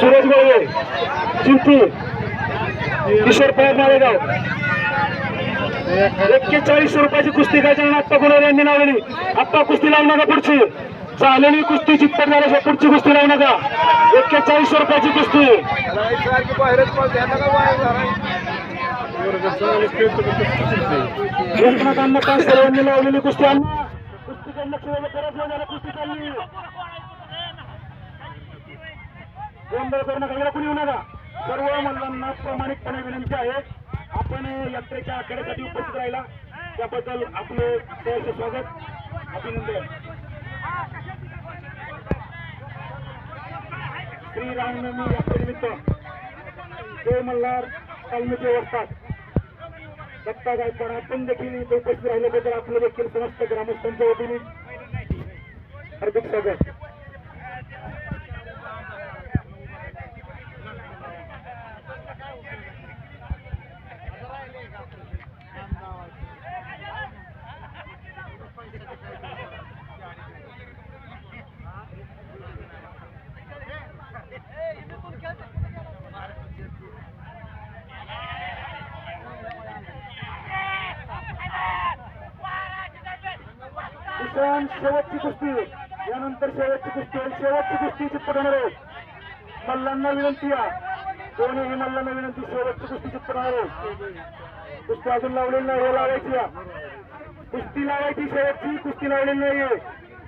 सूरज गोळवे चिंपी किशोर पवार मालेगाव एक्केचाळीस रुपयाची कुस्ती गायच्या आप्पा गुणवले यांनी लावलेली. आप्पा कुस्ती लावू नका पुढची. झालेली कुस्ती चित्तर झाल्याशिवाय पुढची कुस्ती लावू नका. एक्केचाळीस रुपयाची कुस्ती. एकनाथ लावलेली कुस्ती अण्णा. कुस्तीकडे लक्ष नाही कुस्ती चालली. गोंधळ करू नका. याला कुणी येऊ नका. सर्व मल्लांना प्रामाणिकपणे विनंती आहे. आपण यात्रेच्या आखाड्यासाठी उपस्थित राहिला. त्याबद्दल आपले सहर्ष स्वागत. अभिनंदन. श्री रामनवमी यात्रेनिमित्त जय मल्हार तालमीचे वसतात दत्ता गायकवाड आपण देखील उपस्थित राहिल्याबद्दल आपलं देखील समस्त ग्रामस्थांच्या वतीने हार्दिक स्वागत. किसान शेवटची कुस्ती. यानंतर शेवटची कुस्ती आणि शेवटची कुस्ती चित्त होणार आहे. मल्लांना विनंती आहे दोन्ही मल्लांना विनंती शेवटची कुस्ती चित्त होणार आहे. कुस्ती अजून लावलेली नाही हे लावायची या. कुस्ती लावायची शेवटची कुस्ती लावलेली नाहीये.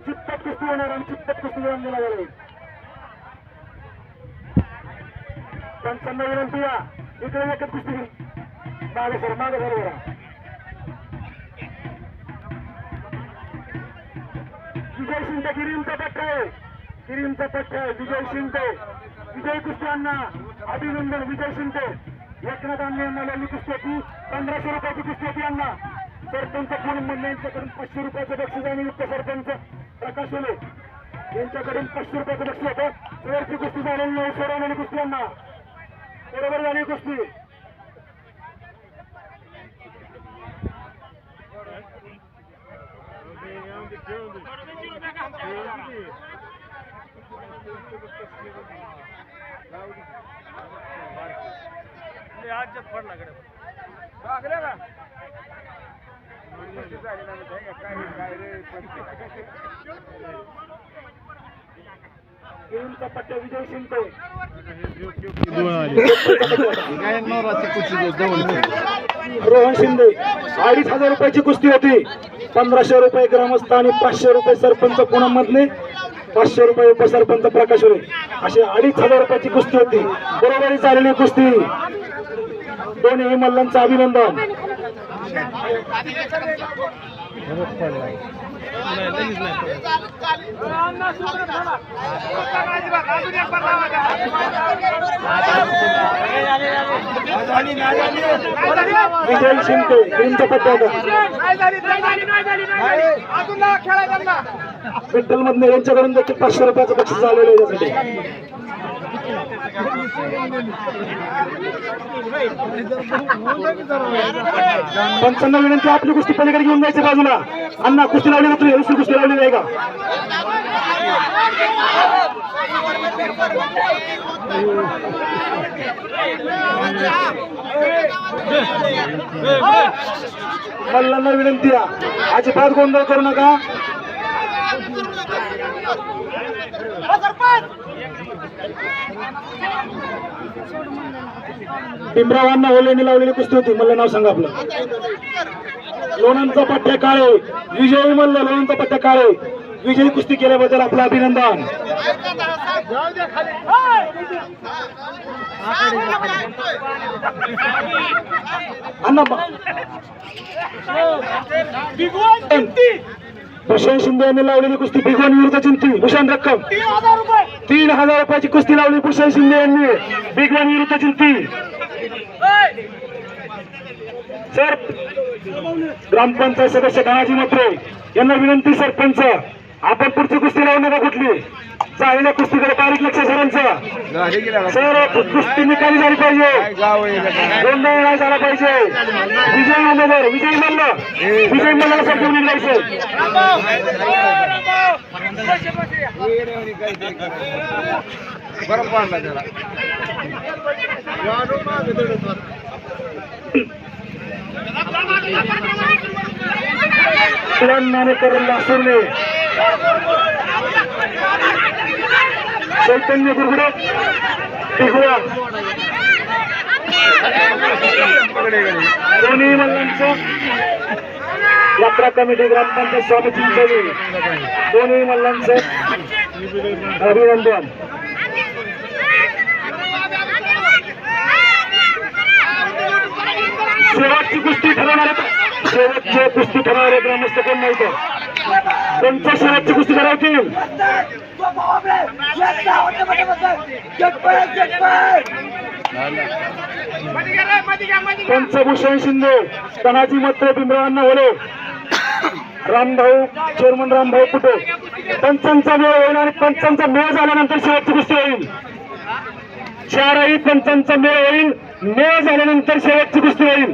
चित्तत कुस्ती होणार आणि चित्तत कुस्ती होऊन दिला जाईल पंचांना विनंती या. इकडे एकच कुस्ती. मागे सर मागे सर विजय शिंदे गिरीमचा पट्ट आहे. गिरीमचा पट्ट आहे विजय शिंदे. विजय कुस्ती अण्णा अभिनंदन विजय शिंदे. एकनाथ अण्णा यांना लावली कुस्ती होती पंधराशे रुपयाची कुस्ती होती अण्णा. सरपंच पूर्ण म्हणणे यांच्याकडून पाचशे रुपयाचं बक्षीस आणि युक्त सरपंच. प्रकाश ओले यांच्याकडून पाचशे रुपयाचं बक्षीस होतं शेवटची कुस्ती झालेली नाही सोडवलेली कुस्ती अण्णा. बरोबर झाली कुस्ती गिरीमचा पट्टा विजय शिंदे रोहन शिंदे अडीच हजार रुपयाची कुस्ती होती. पंधराशे रुपये ग्रामस्थ आणि पाचशे रुपये सरपंच पुणे मधले पाचशे रुपये उपसरपंच प्रकाश होते अशी अडीच हजार रुपयाची कुस्ती होती. बरोबरी झालेली कुस्ती. दोन्ही मल्लांचं अभिनंदन. विजय शिंदे गिरीमचा पट्टा विठ्ठल मधने यांच्याकडून देखील पाचशे रुपयाचं बक्षीस झालेलं आहे त्यासाठी पंचांना विनंती आपली कुस्ती पलीकडे घेऊन जायची बाजूला अण्णा कुस्ती लावली होती दुसरी कुस्ती लावलेली आहे का? मल्लांना विनंती आहे. अजिबात गोंधळ करू नका. भीमरावांना ओलेणी लावलेली कुस्ती होती. मल्ल नाव सांगा आपलं. लोणांचा पट्ट्या काळे. विजयी मल्ल लोणांचा पट्ट्या काळे. विजयी कुस्ती केल्याबद्दल आपलं अभिनंदन. भूषण शिंदे यांनी लावलेली कुस्ती भिगवण विरुद्ध चिंती भूषण रक्कम. तीन हजार रुपयाची कुस्ती लावली भूषण शिंदे यांनी. भिगवण विरुद्ध चिंती सर ग्रामपंचायत सदस्य धनाजी मात्रे यांना विनंती सरपंच. आपण पुढची कुस्ती लावू नका कुठली. चांगल्या कुस्तीकडे बारीक लक्ष सरांचं सर कुस्ती निकाली झाली पाहिजे. गोंधळ नाही झाला पाहिजे. विजय मल्लर विजय मल्ल. विजय मल्लाला सर घेऊन निघायचं. बरं पाडला त्याला. नाणेकर चैतन्य गुरगुडे टिगुळा दोन्ही मल्लांचं यात्रा कमिटी ग्रामपंचायत स्वामी चिंचोली दोन्ही मल्लांचं अभिनंदन. शेवटची कुस्ती ठरवणारे शेवटची कुस्ती ठरवणारे ग्रामस्थ कोण नव्हतं त्यांच्या शहराची कुस्ती करायची. पंचभूषण शिंदे तनाजी मत्रे पिंपळांना होले. रामभाऊ चेअरमन रामभाऊ कुठे? पंचांचा मेळ होईल आणि पंचांचा मेळ झाल्यानंतर शेवटची कुस्ती होईल. चारही पंचांचा मेळ होईल. मेळ झाल्यानंतर शेवटची कुस्ती होईल.